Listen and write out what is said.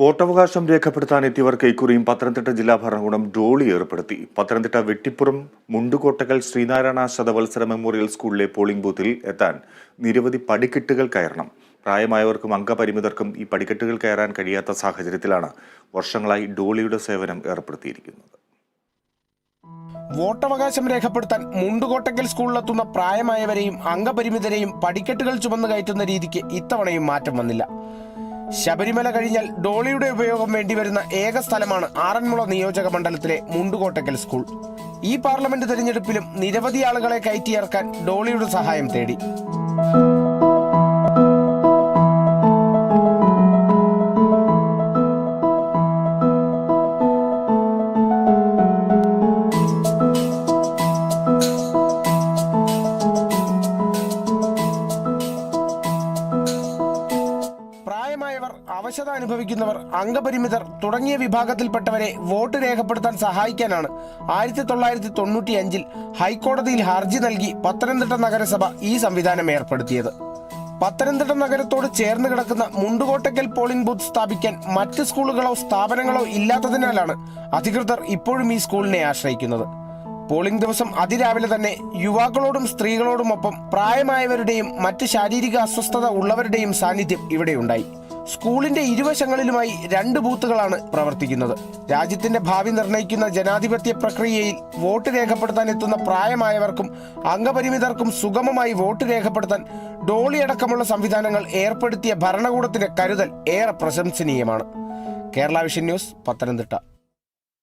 വോട്ടവകാശം രേഖപ്പെടുത്താൻ എത്തിയവർക്ക് ഇക്കുറിയും പത്തനംതിട്ട ജില്ലാ ഭരണകൂടം ഡോളി ഏർപ്പെടുത്തി. പത്തനംതിട്ട വെട്ടിപ്പുറം മുണ്ടുകോട്ടകൽ ശ്രീനാരായണ ശതവത്സര മെമ്മോറിയൽ സ്കൂളിലെ പോളിംഗ് ബൂത്തിൽ എത്താൻ നിരവധി പടിക്കെട്ടുകൾ കയറണം. പ്രായമായവർക്കും അംഗപരിമിതർക്കും ഈ പടിക്കെട്ടുകൾ കയറാൻ കഴിയാത്ത സാഹചര്യത്തിലാണ് വർഷങ്ങളായി ഡോളിയുടെ സേവനം ഏർപ്പെടുത്തിയിരിക്കുന്നത്. വോട്ടവകാശം രേഖപ്പെടുത്താൻ മുണ്ടുകോട്ടക്കൽ സ്കൂളിലെത്തുന്ന പ്രായമായവരെയും അംഗപരിമിതരെയും പടിക്കെട്ടുകൾ ചുമന്നു കയറ്റുന്ന രീതിക്ക് ഇത്തവണയും മാറ്റം വന്നില്ല. ശബരിമല കഴിഞ്ഞാൽ ഡോളിയുടെ ഉപയോഗം വേണ്ടിവരുന്ന ഏക സ്ഥലമാണ് ആറന്മുള നിയോജക മണ്ഡലത്തിലെ മുണ്ടുകോട്ടക്കൽ സ്കൂൾ. ഈ പാർലമെന്റ് തെരഞ്ഞെടുപ്പിലും നിരവധി ആളുകളെ കയറ്റിയിറക്കാൻ ഡോളിയുടെ സഹായം തേടി. പ്രായമായവർ അവശത അനുഭവിക്കുന്നവർ അംഗപരിമിതർ തുടങ്ങിയ വിഭാഗത്തിൽപ്പെട്ടവരെ വോട്ട് രേഖപ്പെടുത്താൻ സഹായിക്കാനാണ് ആയിരത്തി തൊള്ളായിരത്തി തൊണ്ണൂറ്റി അഞ്ചിൽ ഹൈക്കോടതിയിൽ ഹർജി നൽകി പത്തനംതിട്ട നഗരസഭ ഈ സംവിധാനം ഏർപ്പെടുത്തിയത്. പത്തനംതിട്ട നഗരത്തോട് ചേർന്ന് കിടക്കുന്ന മുണ്ടുകോട്ടക്കൽ പോളിംഗ് ബൂത്ത് സ്ഥാപിക്കാൻ മറ്റ് സ്കൂളുകളോ സ്ഥാപനങ്ങളോ ഇല്ലാത്തതിനാലാണ് അധികൃതർ ഇപ്പോഴും ഈ സ്കൂളിനെ ആശ്രയിക്കുന്നത്. പോളിംഗ് ദിവസം അതിരാവിലെ തന്നെ യുവാക്കളോടും സ്ത്രീകളോടുമൊപ്പം പ്രായമായവരുടെയും മറ്റ് ശാരീരിക അസ്വസ്ഥത ഉള്ളവരുടെയും സാന്നിധ്യം ഇവിടെയുണ്ടായി. സ്കൂളിന്റെ ഇരുവശങ്ങളിലുമായി രണ്ട് ബൂത്തുകളാണ് പ്രവർത്തിക്കുന്നത്. രാജ്യത്തിന്റെ ഭാവി നിർണയിക്കുന്ന ജനാധിപത്യ പ്രക്രിയയിൽ വോട്ട് രേഖപ്പെടുത്താൻ എത്തുന്ന പ്രായമായവർക്കും അംഗപരിമിതർക്കും സുഗമമായി വോട്ട് രേഖപ്പെടുത്താൻ ഡോളി അടക്കമുള്ള സംവിധാനങ്ങൾ ഏർപ്പെടുത്തിയ ഭരണകൂടത്തിന്റെ കരുതൽ ഏറെ പ്രശംസനീയമാണ്. Kerala vision news Pathanamthitta.